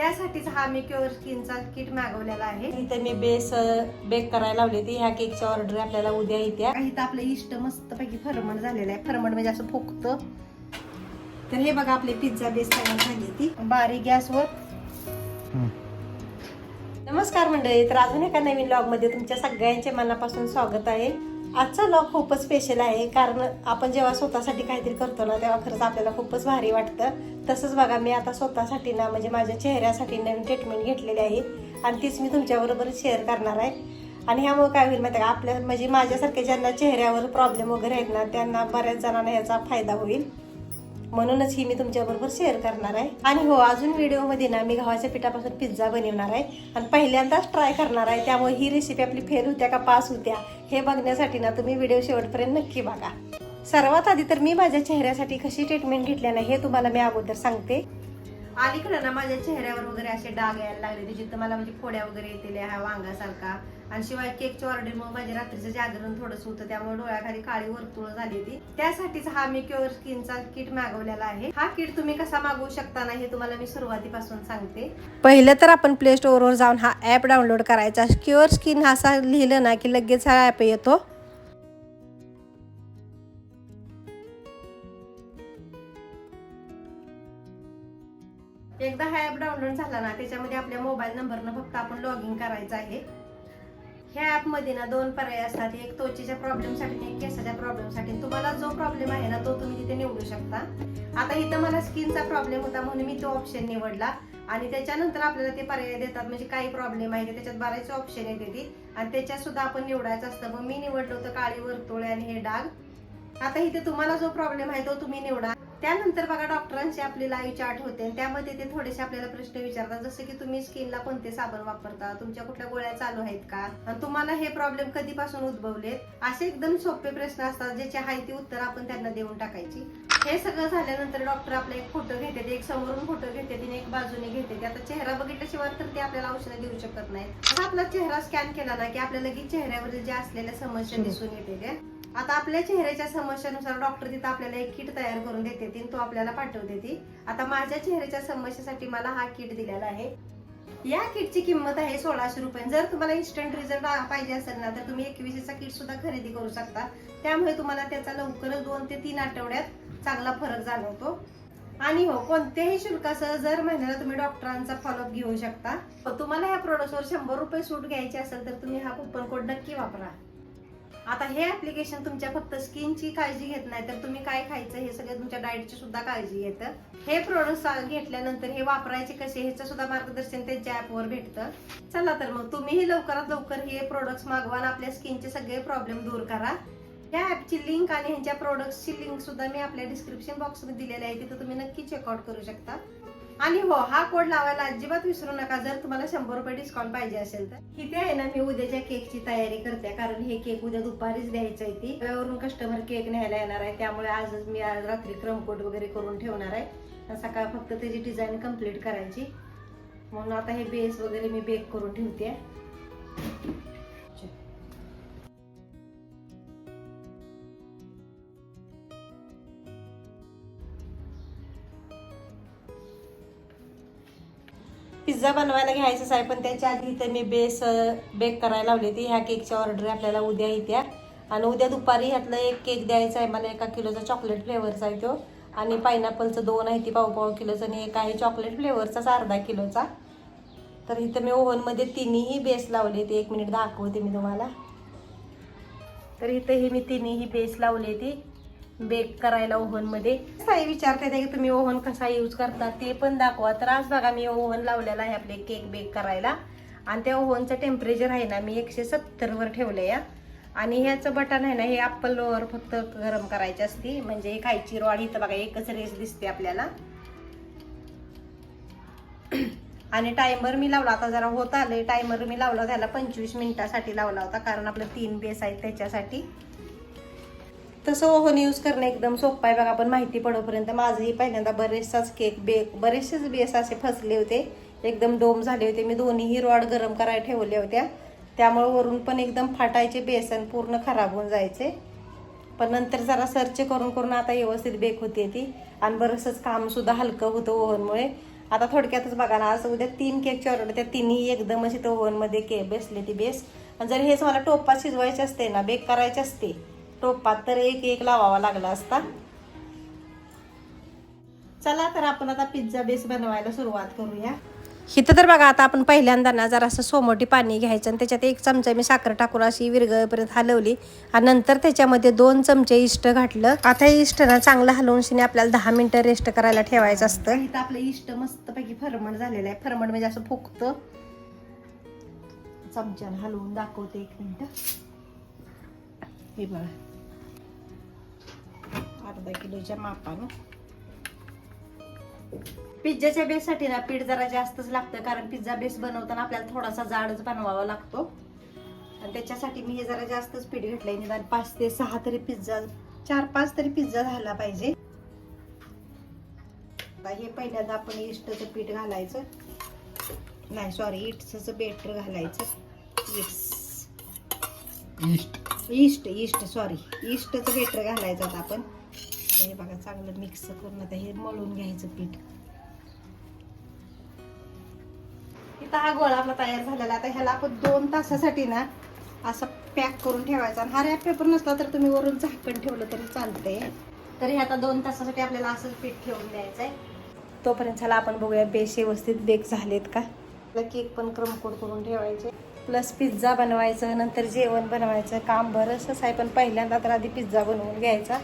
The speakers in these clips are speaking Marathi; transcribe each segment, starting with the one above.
त्यासाठीच हा मी क्युअर स्किनचा किट मागवलेला आहे. इथे मी बेस बेक करायला लावली होती. ह्या केकच्या ऑर्डर आपल्याला उद्या येत्या काही तर आपलं इष्ट मस्त पैकी फरमण झालेलं आहे. फरमण म्हणजे असं फुकतं तर हे बघा आपली पिझ्झा बेस तयार झाली ती बारीक गॅसवर. नमस्कार मंडळी. तर अजून एका नवीन लॉगमध्ये तुमच्या सगळ्यांचे मनापासून स्वागत आहे. आजचा लॉग खूपच स्पेशल आहे कारण आपण जेव्हा स्वतःसाठी काहीतरी करतो ना तेव्हा खरंच आपल्याला खूपच भारी वाटतं. तसंच बघा मी आता स्वतःसाठी ना म्हणजे माझ्या चेहऱ्यासाठी नवीन ट्रीटमेंट घेतलेली आहे आणि तीच मी तुमच्याबरोबर शेअर करणार आहे. आणि ह्यामुळे काय होईल माहिती आहे का आपल्या म्हणजे माझ्यासारख्या ज्यांना चेहऱ्यावर प्रॉब्लेम वगैरे आहेत ना त्यांना बऱ्याच जणांना ह्याचा फायदा होईल. म्हणूनच ही मी तुमच्याबरोबर शेअर करणार आहे. आणि हो अजून व्हिडिओमध्ये ना मी गव्हाच्या पिठापासून पिझ्झा बनवणार आहे. आणि पहिल्यांदाच ट्राय करणार आहे. त्यामुळे ही रेसिपी आपली फेल होत्या का पास होत्या हे बघण्यासाठी ना तुम्ही व्हिडिओ शेवटपर्यंत नक्की बघा. सर्वात आधी तर मी माझ्या चेहऱ्यासाठी कशी ट्रीटमेंट घेतल्या ना हे तुम्हाला मी अगोदर सांगते. अलीकडे ना माझ्या चेहऱ्यावर वगैरे असे डाग यायला लागले जिथं मला म्हणजे फोड्या वगैरे येतील हा वांगासारखा. आणि शिवाय केकच्या ऑर्डर मग माझ्या रात्रीचं जागरण थोडंसं होतं त्यामुळे डोळ्याखाली काळी वर्तुळ झाली होती. त्यासाठीच हा मी क्युअर स्किनचा किट मागवलेला आहे. हा किट तुम्ही कसा मागवू शकता ना हे तुम्हाला मी सुरुवातीपासून सांगते. पहिलं तर आपण प्ले स्टोअरवर जाऊन हा ॲप डाउनलोड करायचा. क्युअर स्किन असा लिहिलं ना की लगेच हा ॲप येतो. एकदा हा ऍप डाउनलोड झाला ना त्याच्यामध्ये आपल्या मोबाईल नंबरनं फक्त आपण लॉग इन करायचं आहे. ह्या ऍपमध्ये ना दोन पर्याय असतात. एक त्वचेच्या प्रॉब्लेमसाठी आणि एक केसाच्या प्रॉब्लेमसाठी तुम्हाला जो प्रॉब्लेम आहे ना तो तुम्ही तिथे निवडू शकता. आता इथं मला स्किनचा प्रॉब्लेम होता म्हणून मी तो ऑप्शन निवडला. आणि त्याच्यानंतर आपल्याला ते पर्याय देतात. म्हणजे काही प्रॉब्लेम आहे त्याच्यात बरेच ऑप्शन येते ती आणि त्याच्यात सुद्धा आपण निवडायचं असतं. मग मी निवडलं होतं काळी वर्तुळे आणि हे डाग. आता इथे तुम्हाला जो प्रॉब्लेम आहे तो तुम्ही निवडा. त्यानंतर बघा डॉक्टरांची आपली लाईव्ह चार्ट होते. आणि त्यामध्ये ते थोडेसे आपल्याला प्रश्न विचारतात. जसे की तुम्ही स्किनला कोणते साबण वापरता? तुमच्या कुठल्या गोळ्या चालू आहेत का? आणि तुम्हाला हे प्रॉब्लेम कधीपासून उद्भवलेत? असे एकदम सोपे प्रश्न असतात ज्याची आहे ती उत्तर आपण त्यांना देऊन टाकायची. हे सगळं झाल्यानंतर डॉक्टर आपला एक फोटो घेते. एक समोरून फोटो घेते आणि एक बाजूने घेते. आता चेहरा बघितल्याशिवाय तर ते आपल्याला औषधं देऊ शकत नाही आता आपला चेहरा स्कॅन केला ना की आपल्याला लगेच चेहऱ्यावर ज्या असलेल्या समस्या दिसून येते आता आपल्या चेहऱ्याच्या समस्यानुसार डॉक्टर तिथं आपल्याला एक किट तयार करून देते ती तो आपल्याला पाठवते ती. आता माझ्या चेहऱ्याच्या समस्येसाठी मला हा किट दिलेला आहे. या किटची किंमत आहे सोळाशे रुपये. जर तुम्हाला इन्स्टंट रिझल्ट पाहिजे असेल ना तर तुम्ही एकवीसचा किट सुद्धा खरेदी करू शकता. त्यामुळे तुम्हाला त्याचा लवकरच दोन ते तीन आठवड्यात चांगला फरक जाणवतो. आणि हो कोणत्याही शुल्कासह जर महिन्याला तुम्ही डॉक्टरांचा फॉलोअप घेऊ शकता तुम्हाला या प्रोडक्टवर शंभर रुपये सूट घ्यायची असेल तर तुम्ही हा कुपन कोड नक्की वापरा. आता हे ऍप्लिकेशन तुमच्या फक्त स्किनची काळजी घेत नाही तर तुम्ही काय खायचं हे सगळं तुमच्या डाएटची सुद्धा काळजी घेतं. हे प्रोडक्ट घेतल्यानंतर हे वापरायचे कसे ह्याचं सुद्धा मार्गदर्शन त्यांच्या ऍपवर भेटतं. चला तर मग तुम्हीही लवकरात लवकर हे प्रोडक्ट्स मागवा आणि आपल्या स्किनचे सगळे प्रॉब्लेम दूर करा. या ऍपची लिंक आणि ह्यांच्या प्रोडक्ट्सची लिंक सुद्धा मी आपल्या डिस्क्रिप्शन बॉक्समध्ये दिलेली आहे तिथं तुम्ही नक्की चेकआउट करू शकता. आणि हो हा कोड लावायला अजिबात विसरू नका. जर तुम्हाला शंभर रुपये डिस्काउंट पाहिजे असेल तर. इथे आहे ना मी उद्याच्या केकची तयारी करते. कारण हे केक उद्या दुपारीच द्यायचं आहे ती. त्यावरून कस्टमर केक न्यायला येणार आहे. त्यामुळे आजच मी आज रात्री क्रमकोट वगैरे करून ठेवणार आहे. सकाळ फक्त त्याची डिझाईन कंप्लीट करायची. म्हणून आता हे बेस वगैरे मी बेक करून ठेवते. पिझ्झा बनवायला घ्यायचंच आहे पण त्याच्या आधी इथे मी बेस बेक करायला लावली होती. ह्या केकच्या ऑर्डर आपल्याला उद्या येत्या. आणि उद्या दुपारी ह्यातलं एक केक द्यायचा आहे. मला एका किलोचा चॉकलेट फ्लेवरचा आहे तो. आणि पायनॅपलचं दोन आहे ती पाव पाव किलोचं आणि एक आहे चॉकलेट फ्लेवरचाच अर्धा किलोचा. तर इथं मी ओव्हनमध्ये तिन्हीही बेस लावले ते एक मिनिट दाखवते मी तुम्हाला. तर इथे हे मी तिन्हीही बेस लावले ती बेक करायला ओव्हनमध्ये. काही विचारते की तुम्ही ओव्हन कसा यूज करता? ते पण दाखवा. तर आज बघा मी ओव्हन लावलेला आहे आपले केक बेक करायला. आणि त्या ओव्हनचं टेम्परेचर आहे ना मी एकशे सत्तरवर ठेवलं या आणि ह्याचं बटन आहे ना हे अप्पल लोअर फक्त गरम करायची असती. म्हणजे हे खायची रॉड इथं बघा एकच रेस दिसते आपल्याला. आणि टायमर मी लावला आता जरा होत आले टायमर मी लावला त्याला पंचवीस मिनिटासाठी लावला होता कारण आपलं तीन बेस आहेत त्याच्यासाठी. तसं ओव्हन यूज करणं एकदम सोपं आहे बघा पण माहिती पडोपर्यंत. माझंही पहिल्यांदा बरेचसाच केक बेक बरेचसेच बेस असे फसले होते. एकदम डोम झाले होते. मी दोन्हीही रॉड गरम करायला ठेवल्या होत्या. त्यामुळे वरून पण एकदम फाटायचे बेसन पूर्ण खराब होऊन जायचे. पण नंतर जरा सर्च करून करून आता व्यवस्थित बेक होते ती. आणि बरंचसंच कामसुद्धा हलकं होतं ओव्हनमुळे. आता थोडक्यातच बघा ना असं उद्या तीन केकची ऑर्डर त्या तिन्ही एकदम अशी तो ओव्हनमध्ये के बेसले ती बेस. आणि जर हेच मला टोपात शिजवायचे असते ना बेक करायचे असते टोपात तर एक एक लावावा लागला असता. चला तर आपण आता पिझ्झा बेस बनवायला सुरुवात करूया. इथं तर बघा आता आपण पहिल्यांदा ना जरा असं सोमोटी पाणी घ्यायचं आणि त्याच्यात एक चमचा मी साखर टाकून अशी विरगळपर्यंत हलवली. आणि नंतर त्याच्यामध्ये दोन चमचे इष्ट घातलं. आता इष्ट ना चांगलं हलवून शिने आपल्याला दहा मिनिटं रेस्ट करायला ठेवायचं असतं. इथं आपलं इष्ट मस्तपैकी फरमण झालेलं आहे. फरमण म्हणजे असं फुगतं चमच्यानं हलवून दाखवते एक मिनिट. हे बघा. अर्धा किलोच्या मापानं. पिझ्झाच्या बेससाठी ना पीठ जरा जास्तच लागतं कारण पिझ्झा बेस बनवताना आपल्याला थोडासा जाडच बनवावा लागतो. आणि त्याच्यासाठी मी हे जरा जास्तच पीठ घेतलंय. निदान पाच ते सहा तरी पिझ्झा चार पाच तरी पिझ्झा झाला पाहिजे. हे पहिल्यांदा आपण इष्टचं पीठ घालायचं. नाही सॉरी इटचं बेटर घालायचं. It's yeast yeast yeast sorry इस्टचं batter घालायचं आता आपण. हे बघा चांगलं मिक्स करून आता हे मळून घ्यायचं पीठ. इथं हा गोळा आपला तयार झालेला. आता ह्याला आपण दोन तासासाठी ना असं पॅक करून ठेवायचा. आणि हा रॅप पेपर नसला तर तुम्ही वरून झाकण ठेवलं तरी चालतंय. तरी आता दोन तासासाठी आपल्याला असंच पीठ ठेवून द्यायचंय. तोपर्यंत ह्याला आपण बघूया बेस व्यवस्थित बेक झालेत का? केक पण क्रमकोड करून ठेवायचे. प्लस पिझ्झा बनवायचं नंतर जेवण बनवायचं काम बरंच आहे पण पहिल्यांदा तर आधी पिझ्झा बनवून घ्यायचा.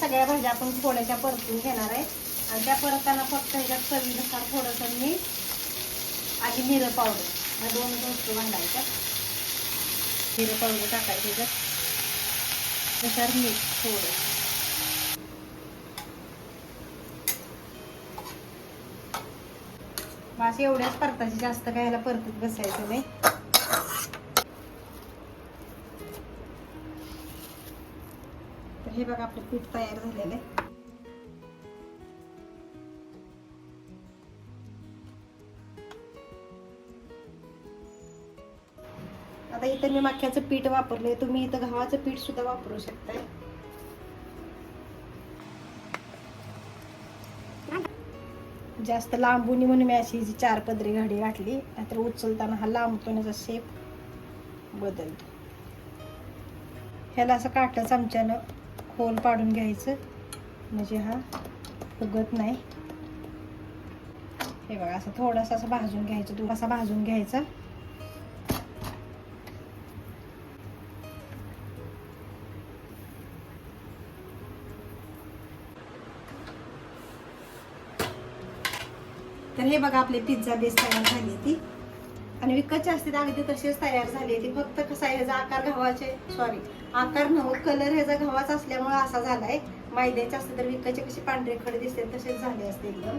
सगळ्या भाज्या आपण थोड्याशा परतून घेणार आहे. आणि त्या परताना फक्त ह्याच्यात चवीनुसार थोडंसं मीठ आणि मिरं पावडर. ह्या दोन वस्तू घालायच्या मिरं पावडर टाकायचं ह्याच्यात. त्याच्यावर मीठ थोडं. मासे एवढ्याच परताची जास्त काय ह्याला परतत बसायचं नाही. हे बघा आपलं पीठ तयार झालेलं आहे. आता इथं मी मक्याचं पीठ वापरले तुम्ही इथं गव्हाचं पीठ सुद्धा वापरू शकताय. जास्त लांबून म्हणून मी अशी जी चार पदरी घडी घातली नाहीतर उचलताना हा लांबतोण्याचा शेप बदलतो. ह्याला असं काटलं चमच्यानं होल पाडून घ्यायचं. म्हणजे हा उगत नाही. हे बघा असं थोडंसं असं भाजून घ्यायचं तू असा भाजून घ्यायचा. तर हे बघा आपली पिझ्झा बेस तयार झाली ती. आणि विकतचे असते तर अगदी तसेच तयार झाली ती फक्त कसा आहे ह्याचा आकार गव्हाचे सॉरी आकार नव कलर ह्याचा गव्हाचा असल्यामुळे असा झालाय. मैद्याचे असते तर विकायचे कसे पांढरे खडे दिसते तसेच झाले असते एकदम.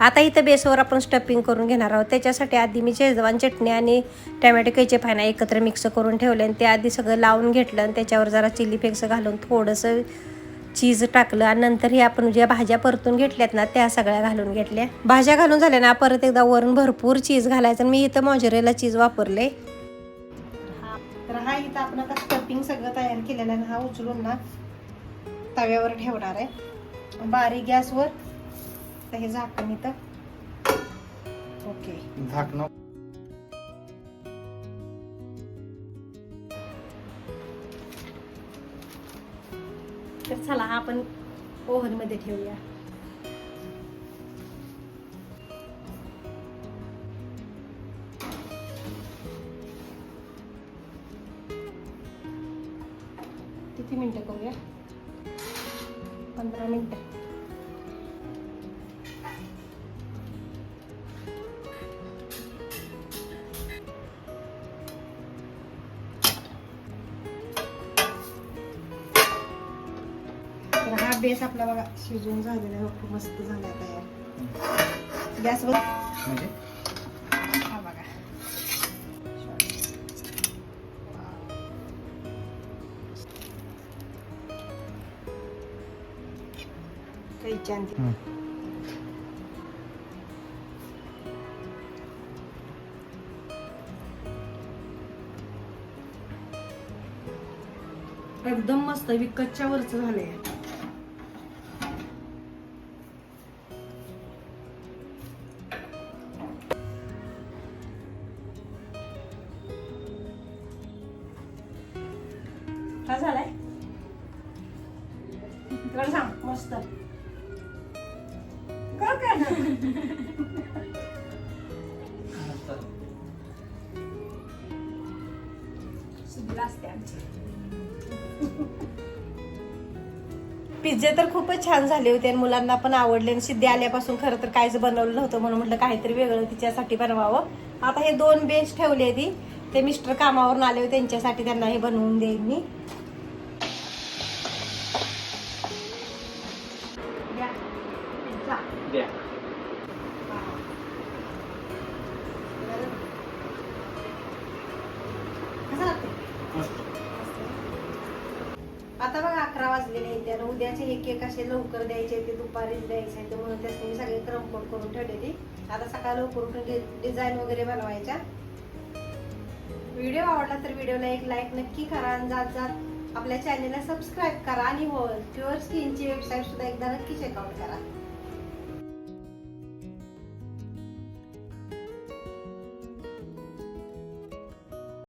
आता इथं बेसवर आपण स्टफिंग करून घेणार आहोत. त्याच्यासाठी आधी मी शेजवान चटणी आणि टमॅटो कैचे फायना एकत्र मिक्स करून ठेवले आणि ते आधी सगळं लावून घेतलं आणि त्याच्यावर जरा चिली फ्लेक्स घालून थोडंसं चीज टाकलं आणि नंतर हे आपण ज्या भाज्या परतून घेतल्यात ना त्या सगळ्या घालून घेतल्या. भाज्या घालून झाल्या ना परत एकदा वरून भरपूर चीज घालायचं आणि मी इथं मॉजरेला चीज वापरले. इथं आपण आता स्टफिंग सगळं तयार केलेलं आहे. हा उचलून ना तव्यावर ठेवणार आहे. बारीक गॅसवर तर हे झाकण इथं. ओके झाकणं. तर चला हा आपण ओव्हनमध्ये ठेवूया. बेस आपला बघा शिजून झालेला आहे खूप मस्त झाला तयार गॅसवर म्हणजे? हा बघा. एकदम मस्त विकतच्या वरच झालंय. असते आमची. पिझ्झे तर खूपच छान झाले होते आणि मुलांना पण आवडले. आणि सिद्धी आल्यापासून खरं तर काहीच बनवलं नव्हतं म्हणून म्हटलं काहीतरी वेगळं तिच्यासाठी बनवावं. आता हे दोन बेंच ठेवले ती. ते मिस्टर कामावरून आले होते त्यांच्यासाठी त्यांना हे बनवून देईन मी. उद्याचे हे केक असे लवकर द्यायचे ते दुपारीच द्यायचे ते म्हणून त्यासाठी मी सगळे क्रमकोट करून ठेवलेली. आता सकाळ लवकर उठून डिझाईन वगैरे बनवायच्या. व्हिडिओ आवडला तर व्हिडिओला एक लाईक नक्की करा आणि जात जात आपल्या चॅनेलला सबस्क्राईब करा. आणि हो प्युअर स्किनची वेबसाईट सुद्धा एकदा नक्की चेकआउट करा.